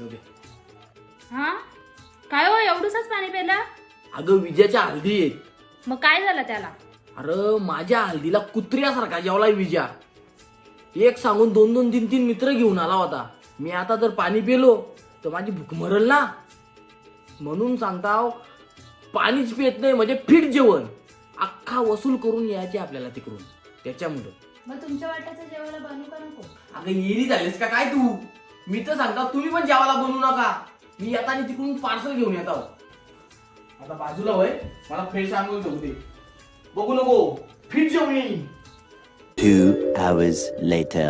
हा? काय हो एवढंच पाणी प्यायला? अगं विजयाच्या हल्दी आहेत. मग काय झालं त्याला? अरे माझ्या हल्दीला कुत्र्यासारखा जेवलाय विजा. एक सांगून दोन दोन तीन तीन मित्र घेऊन आला होता. मी आता जर पाणी पिलो तर माझी भूक मरल ना. म्हणून सांगताव पाणीच पित नाही म्हणजे फिट जेवण. अख्खा वसूल करून यायचे आपल्याला तिकडून. त्याच्यामुळे. मग तुमच्या वाट्याचं जेवायला बनवू का नको? अगं येरी झालीस का काय तू? मी तर सांगता तुम्ही पण जेवायला बनवू नका. मी येताना तिकडून पार्सल घेऊन येत. आता बाजूला होय मला फ्रेश आंघोळ घेऊ दे. बघू नको फिट जेवण येईन Two hours later.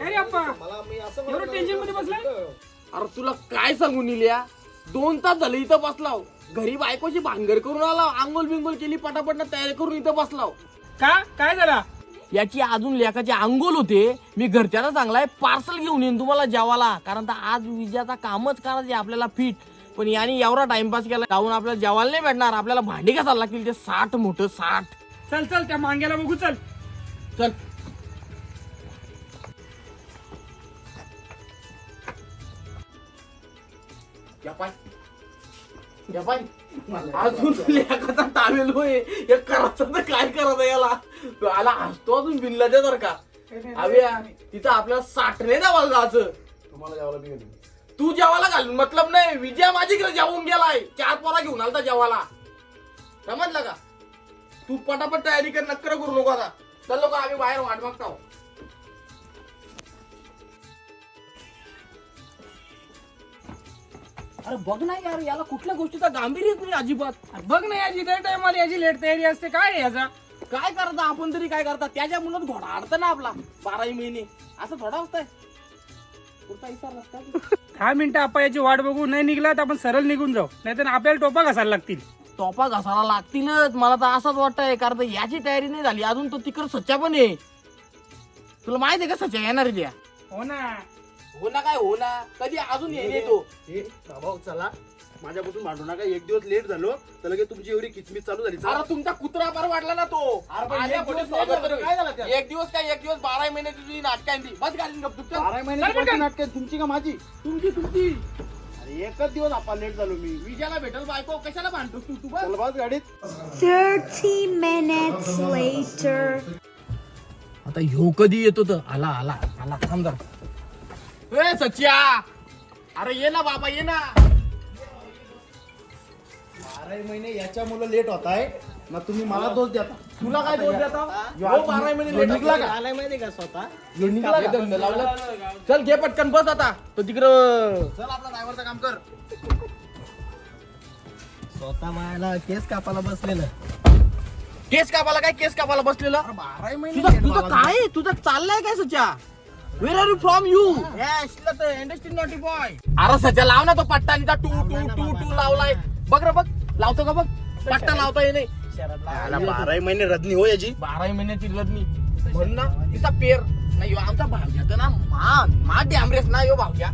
अरे अप्पा एवढं टेन्शनमध्ये बसलाय? अरे तुला काय सांगू निल्या? दोन तास झाले इथं बसलाव घरी बायकोची भांगर करून आला आंघोळ बिंगोल केली पटापट तयारी करून इथं बसलाव. का? काय झाला? याची अजून लेखाचे अंगोल होते. मी घरच्यांना चांगलाय पार्सल घेऊन येईन तुम्हाला जेवाला कारण तर आज विजयाचा कामच करायचे आपल्याला फिट. पण याने एवढा टाइमपास केला जाऊन आपल्याला जेवायला नाही भेटणार. आपल्याला भांडी कसायला लागतील ते साठ मोठं साठ. चल चल त्या मांग्याला बघू चल. चल. या पाय. पाय अजून लेखाचा टावेल होय या करायचं तर काय करायचं याला? आला हसतो अजून बिनलाच्या जर का. अभ्या तिथं आपल्याला साठणे द्यावाला जायचं. तुम्हाला जेवायला मी तू जेवायला घाल मतलब नाही विजय माझीकडे जेवून गेलाय. चार पोरा घेऊन आलता जेवायला. समजलं का? तू पटापट तयारी कर नक्कर करू नको आता. चल लोक आम्ही बाहेर वाट बघतो. अरे बघ ना यार याला कुठल्या गोष्टीचा गांभीर्यच नाही अजिबात. बघ ना याची दर टाइमला याची लेट तयारी असते. काय आहे याचा? काय करता आपण तरी काय करता? त्याच्या मुलात घोडा अडतं ना आपला बाराही महिने. असं थोडा असतंय. नसता दहा मिनिटं आपण याची वाट बघू. नाही निघला तर आपण सरळ निघून जाऊ. नाहीतर आपल्याला टोपा घासायला लागतील. टोपा घासायला लागतीलच. मला तर असंच वाटतंय कारण तर याची तयारी नाही झाली. अजून तो तिकडे सच्चा पण आहे. तुला माहीत आहे का सच्चा येणार आहे त्या? हो ना. हो ना काय हो ना कधी अजून येणे तो? हे भाऊ चला. माझ्यापासून भांडू नका. एक दिवस लेट झालो तर लगेच तुमची एवढी किचमीच चालू झाली. चला. अरे तुमचा कुत्रा फार वाढला ना तो. अरे पण आल्या एक दिवस स्वागत झालं. काय झालं? त्यात? एक दिवस काय एक दिवस बारा महिने तुझी नाटकांची बस गप चुप बारा चल पटकन. नाटक तुमची का माझी? तुमची तुमची. अरे एकच दिवस आपण लेट झालो मी. विजयाला भेटल बायको. कशाला भांडतोस तू? तू बस. चल बस गाडीत. 30 minutes later. आता ह्यो कधी येतो तर? आला आला आला. थांब जरा. ए सच्या अरे ये ना बाबा ये ना! बारा महिने याच्या मुलं लेट होत आहे मग तुम्ही मला दोष देता. तुला काय दोष देता? ह्यो ह्यो आज बारा महिने late निघला का? का? माहिती का स्वतः? ह्यो निघला का? धंदा लावला. चल घे पटकन बस आता. तो तिकडं. चल आपला ड्रायव्हरचं काम कर. स्वतः मायाला केस कापायला बसलेलं. केस कापाला काय? केस कापाला बसलेला? बारा महिने तुझं. काय तुझं चाललंय काय Sachya where are you from you industry naughty boy. अरे सच्या लाव ना तो पट्टा आणि टू टू टू टू लावलाय. बघ रे बघ लावतो का बघ? पट्टा लावता ये नाही. याला बाराही महिने रजनी हो याची. बारा महिन्याची लग्नी म्हण ना तिचा पेर. नाही ह्यो आमचा भावजा तर ना मा मा डॅमरेस ना यो भावजा.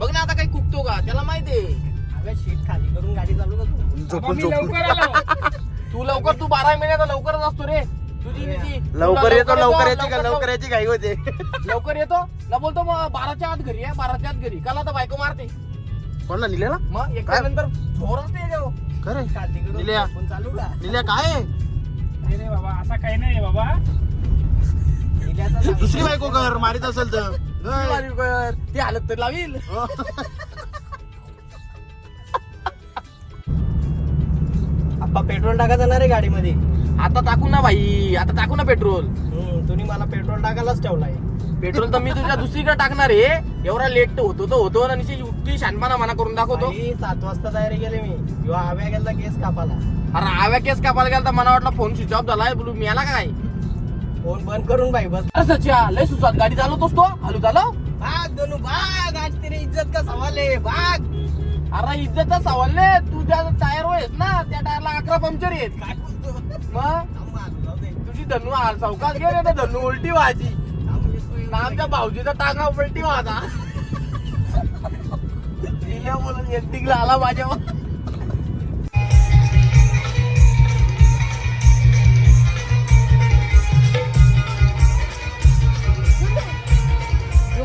बघ ना आता काही कुकतो का? त्याला माहितीये शीट खाली करून गाडी चालू तू. लवकर तू बारा महिन्याचा लवकरच असतो रे. लवकर येतो लवकर येते का लवकर याची घाई होते. लवकर येतो. ना बोलतो मग बाराच्या आत घरी आहे बाराच्या आत घरी. काला तर बायको मारते. कोणला निलेला? मग एक काय? नंतर झोर असते. खरे निल्या. निल्या काय? नाही रे बाबा असा काही नाही बाबा. दुसरी बायको कर मारित असेल तर. बारी कर. ती हालत तर लावील. आप्पा पेट्रोल टाका जाणार आहे गाडीमध्ये. आता टाकू ना भाई आता टाकू ना पेट्रोल. हम्म, तुम्ही मला पेट्रोल टाकायलाच ठेवलाय. पेट्रोल तर मी तुझ्या दुसरीकडे टाकणार आहे. एवढा लेट होतो तो होतो ना निश्चित युक्ती शानपणा मना करून दाखवतो. आई, सात वाजता तयारी केली मी. किंवा हव्या गेला केस कापाला अरे आव्या केस कापायला गेला तर मला वाटलं फोन स्विच ऑफ झालाय बोलू मी आला काय? फोन बंद करून बाई बस. अरे सच्या लय सुसात गाडी चालवतोस तो. हलू चालव. भाग दोनू भाग. आज तेरी इज्जत का सवाल आहे? भाग. अरे इज्जतचा सवाल नाही तुझ्या टायर आहेस ना त्या टायरला अकरा पंक्चर आहेत. काय मग? तुझी धनू हार चौकात गेले तर धनू उलटी व्हायची आमच्या भाऊजीचा टांगा उलटी व्हायचा तिला बोलून एंडिंगला आला माझ्या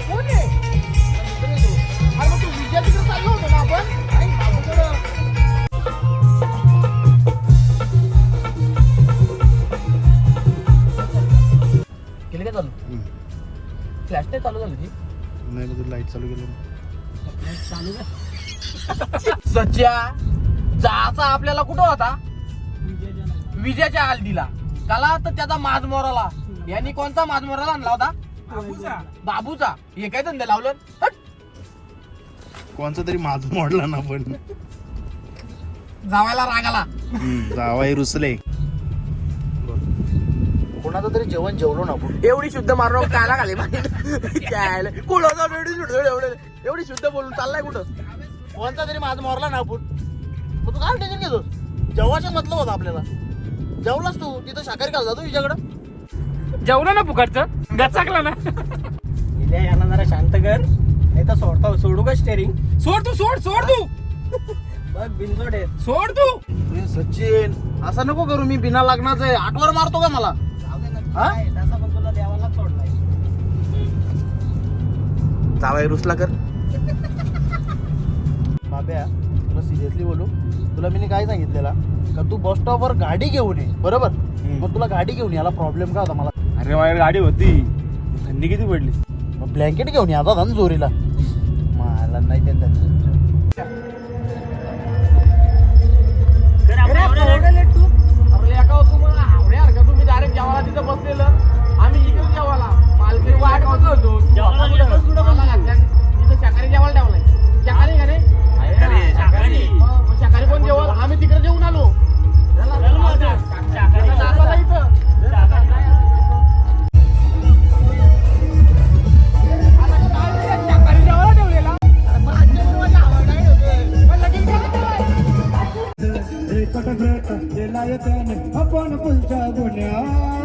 कोण आहे? लाइट चालू केलं. सच्या जाचा आपल्याला कुठं होता? विजयाच्या हल्दीला. काला तर त्याचा माज मोराला यांनी कोणता माज मोराला आणला होता? बाबूचा. हे काय धंदे लावलं. कोणचा तरी माझ मोडला ना पण. जावायला रागाला जावाई रुसले. कोणाचं तरी जेवण जेवलो ना आपण. एवढी शुद्ध मारून काला खाली कुठं एवढी शुद्ध एवढे एवढी शुद्ध बोलून चाललाय कुठं? कोणता तरी माझ मारला ना आपण. मग तू काय टेन्शन घेतो जेवायचं मतलब होता आपल्याला. जेवलास तू? तिथं शाकाहारी खाल जातो तुझ्याकडं. जेवलं ना फुकटचं. गचाकला ना. इल्या यांना जरा शांत कर. नाही तर सोडता सोडू का स्टेरिंग सोड तू सोड सोड तू. बघ बिनजोड आहेत सोड तू. सचिन असं नको करू मी बिना लग्नाचं आहे. आठवर मारतो का मला? जावाय रुसला कर. बाब्या तुला सिरियसली बोलू? तुला मी काय सांगितलेला? का तू बस स्टॉपवर गाडी घेऊन ये बरोबर? मग तुला गाडी घेऊन याला प्रॉब्लेम काय होता मला? अरे माझ्या गाडी होती. थंडी किती पडली? मग ब्लँकेट घेऊन या आता जोरीला. मला नाही ते तिथं बसलेलं. आम्ही इकडे जेवायला. मालकरी वाट बघत होतो. इथं शाकाहारी जेवायला ठेवलाय. शाकाहारी का रे मग शाकाहारी कोण जेवल? आम्ही तिकडे जेवून आलो. इथं. आपण पुलच्या गुन्ह्यात.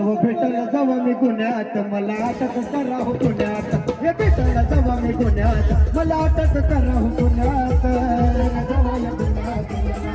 जवळ भेटल जवळ मी गुन्ह्यात. मला अटक करा हो पुण्यात हे भेटल जवळ मी गुन्ह्यात. मला अटक करा हो पुण्यात जव गुन्ह्यात,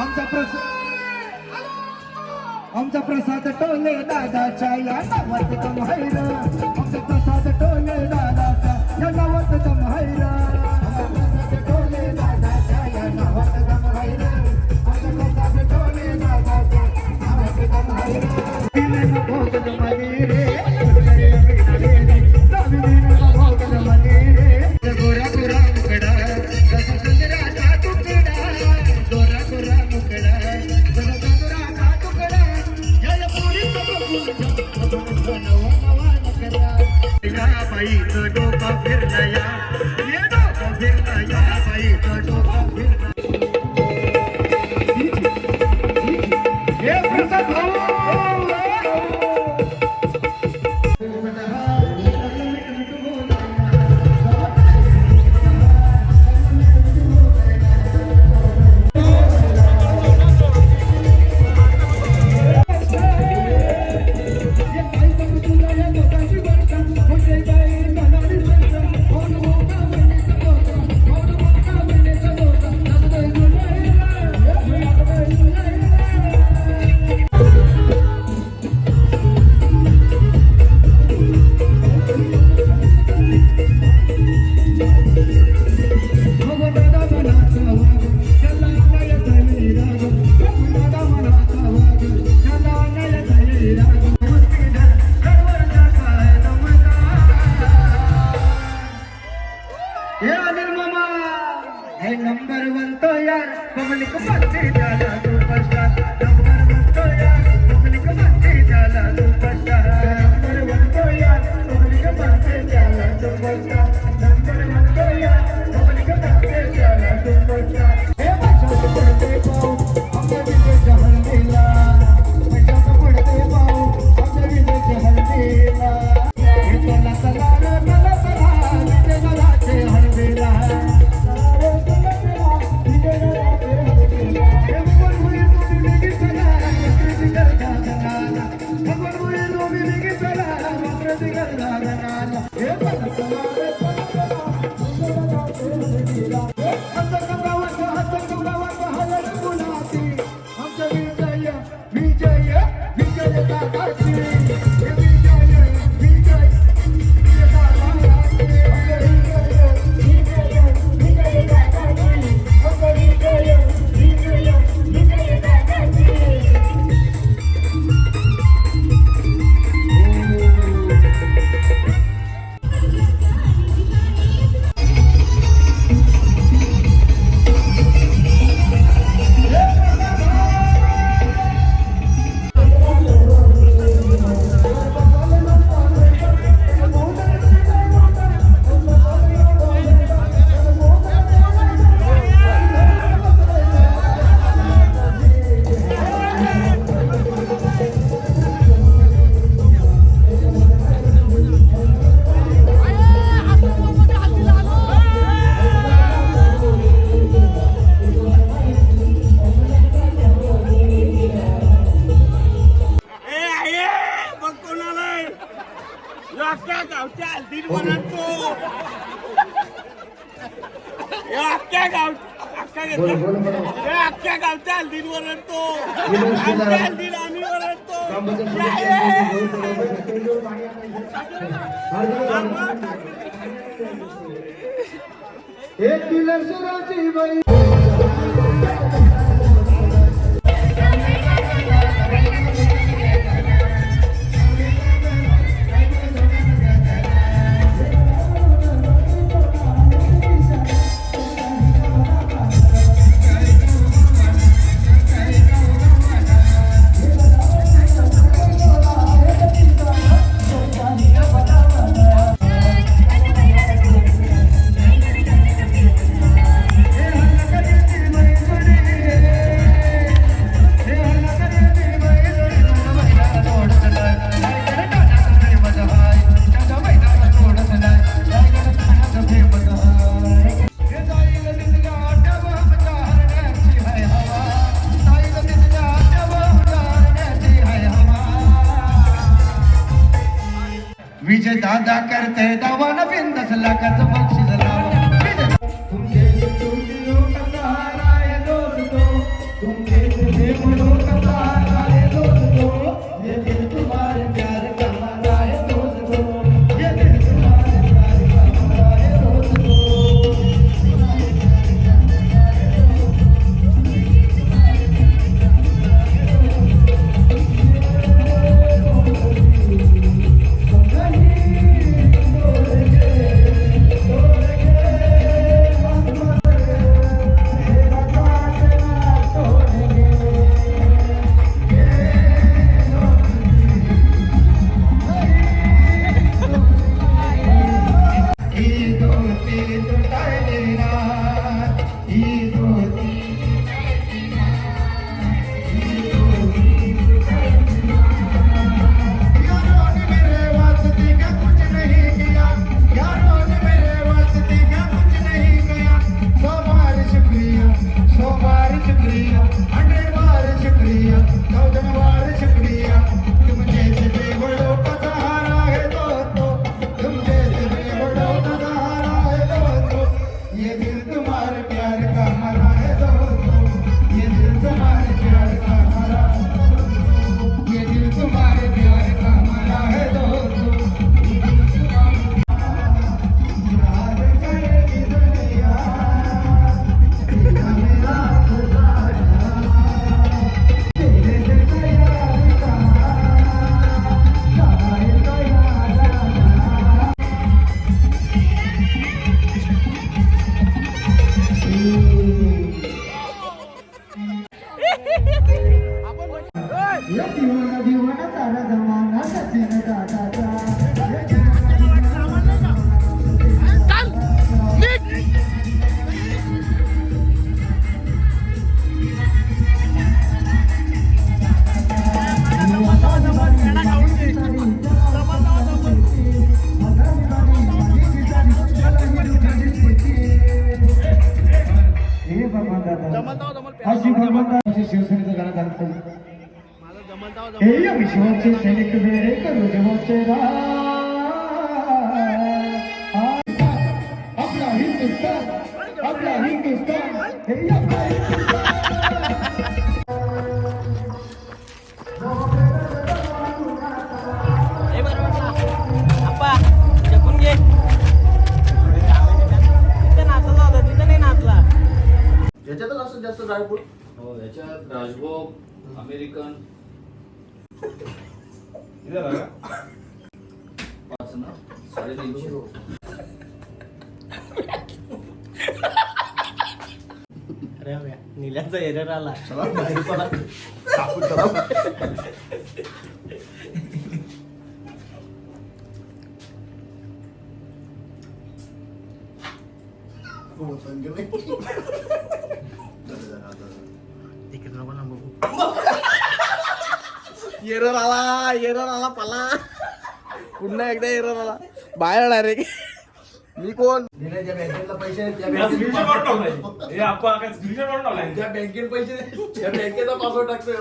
आमचा प्रस आमचा प्रसाद टोले दादाच्या या नावात कम आमचा बाईचं डोकं फिरलं the world. एक किल्लर सुराची बाई. शिवसेनेचं गाणं दाखवतो हे विश्वाचे सैनिक मेरे करू जवाचे आपला हिंदुस्तान आपला हिंदुस्तान हे आपला जास्त ड्रायफ्रूट त्याच्यात राजभोग अमेरिकन. पाच ना? साडेतीनशे अरे व्या, निल्याचा एरर आला. चला. बाहेर पडा कापून टाका. हो, पण गेलं. तिकीट नको ना बघू एरर आला एरर आला पाला पुन्हा एकदा एरर आला बाहेर डायरेक्ट मी कोण ज्या बँकेत पैसे त्या बँकेचा पासवर्ड टाकतोय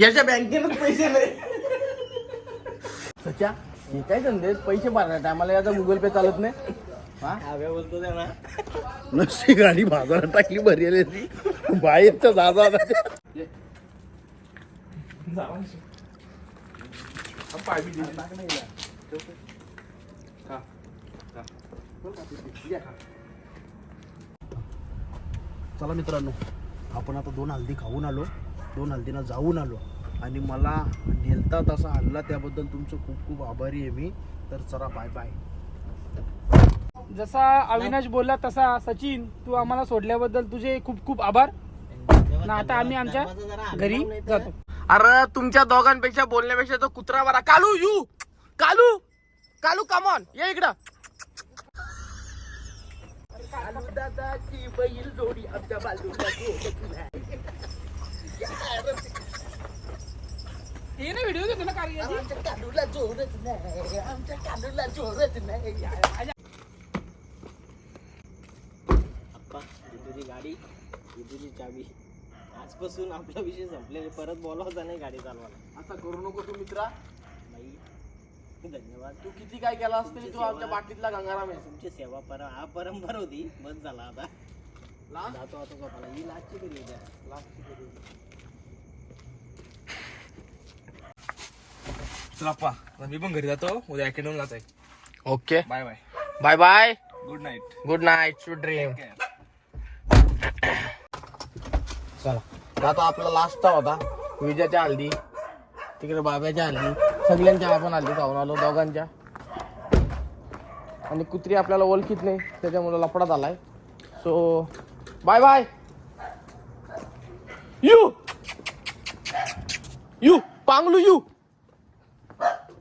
याच्या बँकेनच पैसे सच्या हे काय धंदे? पैसे भरणार टायमाला याचा गुगल पे चालत नाही. हा? बोलतो त्या ना नसती गाडी बाजारात टाकली भरलेली ती. बाहेरचा दादा चला मित्रांनो आपण आता दोन हल्दी खाऊन आलो. दोन हल्दीना जाऊन आलो. आणि मला नेलता तसा आणला त्याबद्दल तुमचं खूप खूप आभारी आहे मी. तर चला बाय बाय जसा अविनाश बोलला तसा सचिन तू आम्हाला सोडल्याबद्दल तुझे खूप खूप आभार. ना आता आम्ही आमच्या घरी जातो. अरे तुमच्या दोघांपेक्षा बोलण्यापेक्षा तो कुत्रा बरा Kalu you! Kalu! Kalu come on ये इकडं. बैल जोडी आमच्या बाजूला हे ना व्हिडिओ घेतो ना कार्याची आमच्या कालूला जोरच नाही आमच्या कालूला जोरच नाही आप्पा तुझी गाडी तुझी चाबी आजपासून आपला विषय संपलेला परत बोलावचा नाही गाडी चालवायला असं करू नको तू मित्रा बाई धन्यवाद तू किती काय केला असतरी तू आमच्या बाटलीतला गंगाराम आहे. तुमची सेवा पर हा परंपरा होती. बस झाला आता. लास्ट जातो आता झोपायला. ही लास्टची कधी उद्या चला मी पण घरी जातो. उद्या अकॅडमीलाच आहे. Okay. Bye bye bye bye good night good night sweet dream चला. आता आपला लास्टचा होता. विजयाच्या हल्दी तिकडे बाब्याच्या हल्दी सगळ्यांच्या आपण हल्दी खाऊन आलो दोघांच्या. आणि कुत्री आपल्याला ओळखीत नाही त्याच्यामुळे लपडा झालाय. So bye bye you you पांगलू you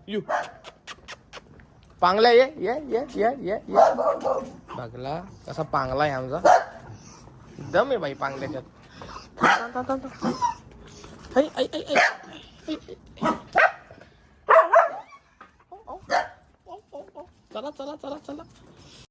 you पांगला ये ये ये ये ये ये बघला कसा पांगला आहे आमचा दम आहे बाई पांगल्याच्यात ऐ. ऐ, ऐ. चला चला चला चला